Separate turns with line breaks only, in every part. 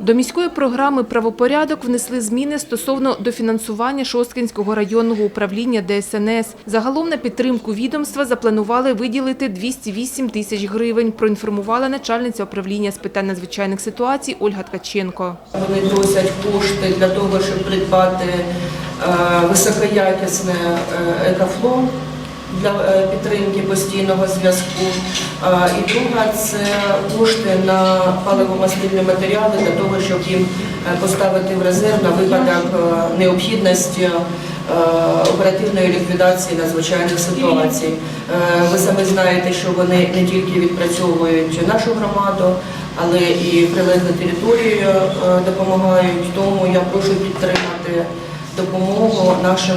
До міської програми «Правопорядок» внесли зміни стосовно дофінансування Шосткинського районного управління ДСНС. Загалом на підтримку відомства запланували виділити 208 тисяч гривень, проінформувала начальниця управління з питань надзвичайних ситуацій Ольга Ткаченко.
Вони просять кошти для того, щоб придбати е, високоякісне е, екофло для е, підтримки постійного зв'язку. Е, І друга це кошти на паливомастильні матеріали для того, щоб їм е, поставити в резерв на випадок необхідності оперативної ліквідації надзвичайних ситуацій. Ви самі знаєте, що вони не тільки відпрацьовують нашу громаду, але і прилеглі території е, допомагають. Тому я прошу підтримати допомогу нашим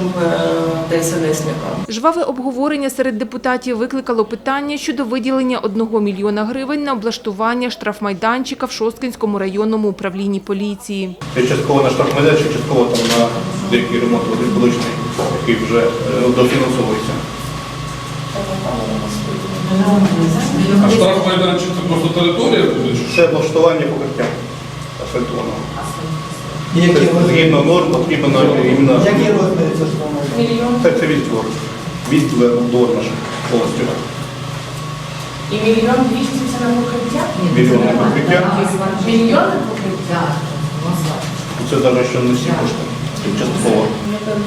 е, ДСНСникам.
Жваве обговорення серед депутатів викликало питання щодо виділення 1 мільйона гривень на облаштування штрафмайданчика в Шосткинському районному управлінні поліції.
Це частково на штрафмайданчик, частково там на деякий ремонт водоподочний, який вже е, дофінансовується.
А штрафмайданчик це просто територія?
Це облаштування покриття.
Які?
Згідно норм потрібно іменно
Які розміри це штрафмайданчика?
це, це відтвор. Відтвор наш повністю.
І мільйон двісті це на покриття?
Мільйонне покриття.
Мільйони покриття?
Це навіть ще не всі кошти. Частково.
Є тому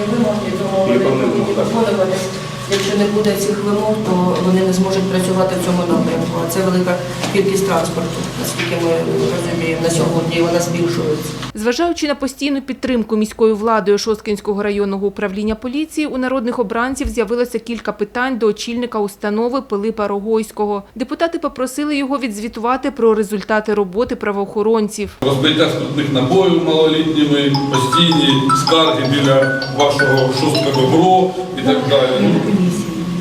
Є
вони
певні
повинні виконуватись. Якщо не буде цих вимог, то вони не зможуть працювати в цьому напрямку. А це велика кількість транспорту, наскільки ми розуміємо на сьогодні, і вона збільшується.
Зважаючи на постійну підтримку міською владою Шосткинського районного управління поліції, у народних обранців з'явилося кілька питань до очільника установи Пилипа Рогойського. Депутати попросили його відзвітувати про результати роботи правоохоронців.
Розбиття спиртних набоїв малолітніми, постійні скарги біля вашого шостого бюро і так далі.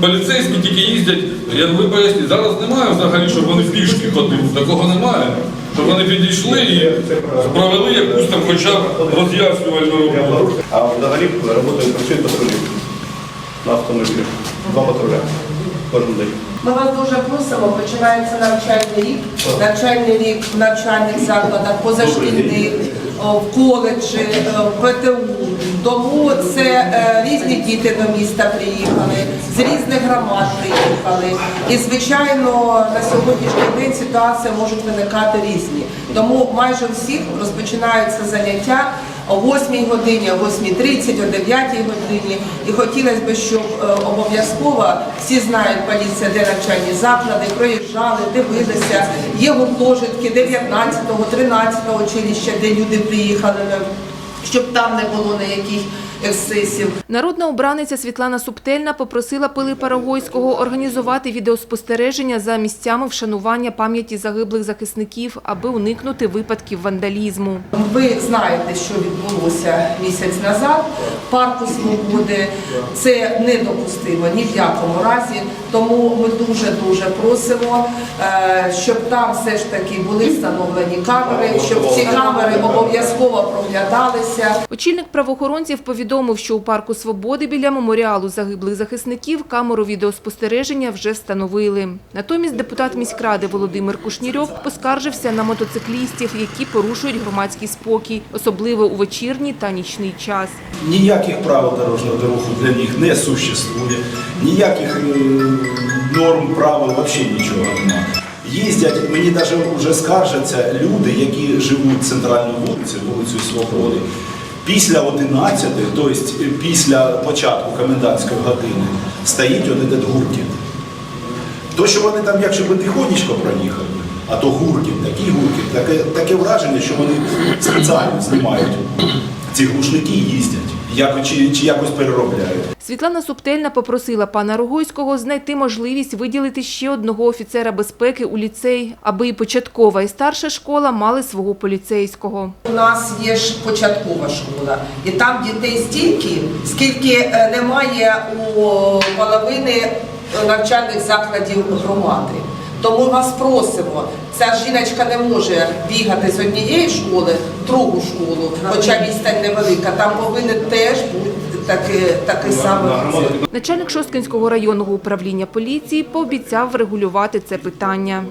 Поліцейські тільки їздять, я ви поясніть, зараз немає взагалі, щоб вони пішки ходили, такого немає. Щоб вони підійшли і провели якусь там хоча б роз'яснювальну роботу.
А взагалі роботою працюють патрулі на автомобілі. Два патруля кожен день.
Ми вас дуже просимо, починається навчальний рік, навчальний рік в навчальних закладах, позашкільних, в коледжі, е, в ПТУ. Тому це е, різні діти до міста приїхали, з різних громад приїхали. І, звичайно, на сьогоднішній день ситуації можуть виникати різні. Тому майже у всіх розпочинаються заняття о 8 годині, о 8.30, о 9 годині. І хотілося б, щоб е, обов'язково всі знають поліція, де навчальні заклади, проїжджали, дивилися. Є гуртожитки 19-го, 13-го училища, де люди приїхали, щоб там не було ніяких ексцесів.
Народна обраниця Світлана Субтельна попросила Пилипа Рогойського організувати відеоспостереження за місцями вшанування пам'яті загиблих захисників, аби уникнути випадків вандалізму.
Ви знаєте, що відбулося місяць назад парку Свободи. Це недопустимо ні в якому разі. Тому ми дуже дуже просимо, е, щоб там все ж таки були встановлені камери, щоб ці камери обов'язково проглядалися.
Очільник правоохоронців повідомив, що у парку Свободи біля меморіалу загиблих захисників камеру відеоспостереження вже встановили. Натомість депутат міськради Володимир Кушнірьов поскаржився на мотоциклістів, які порушують громадський спокій, особливо у вечірній та нічний час.
Ніяких правил дорожнього руху для них не существує, ніяких е, норм, правил, взагалі нічого немає. Їздять, мені навіть вже скаржаться люди, які живуть центральною вулицею, вулицею Свободи. Після 11, тобто після початку комендантської години, стоїть один гуркіт. То, що вони там якщо би тихонечко проїхали, а то гуркіт, такий гуркіт, таке, таке враження, що вони спеціально знімають ці глушники і їздять, як, чи, чи якось переробляють.
Світлана Субтельна попросила пана Рогойського знайти можливість виділити ще одного офіцера безпеки у ліцей, аби і початкова, і старша школа мали свого поліцейського.
У нас є ж початкова школа, і там дітей стільки, скільки е, немає у половини навчальних закладів громади. Тому вас просимо. Ця жіночка не може бігати з однієї школи в другу школу, хоча відстань невелика. Там повинен теж бути такий, такий самий.
Начальник Шосткинського районного управління поліції пообіцяв врегулювати це питання.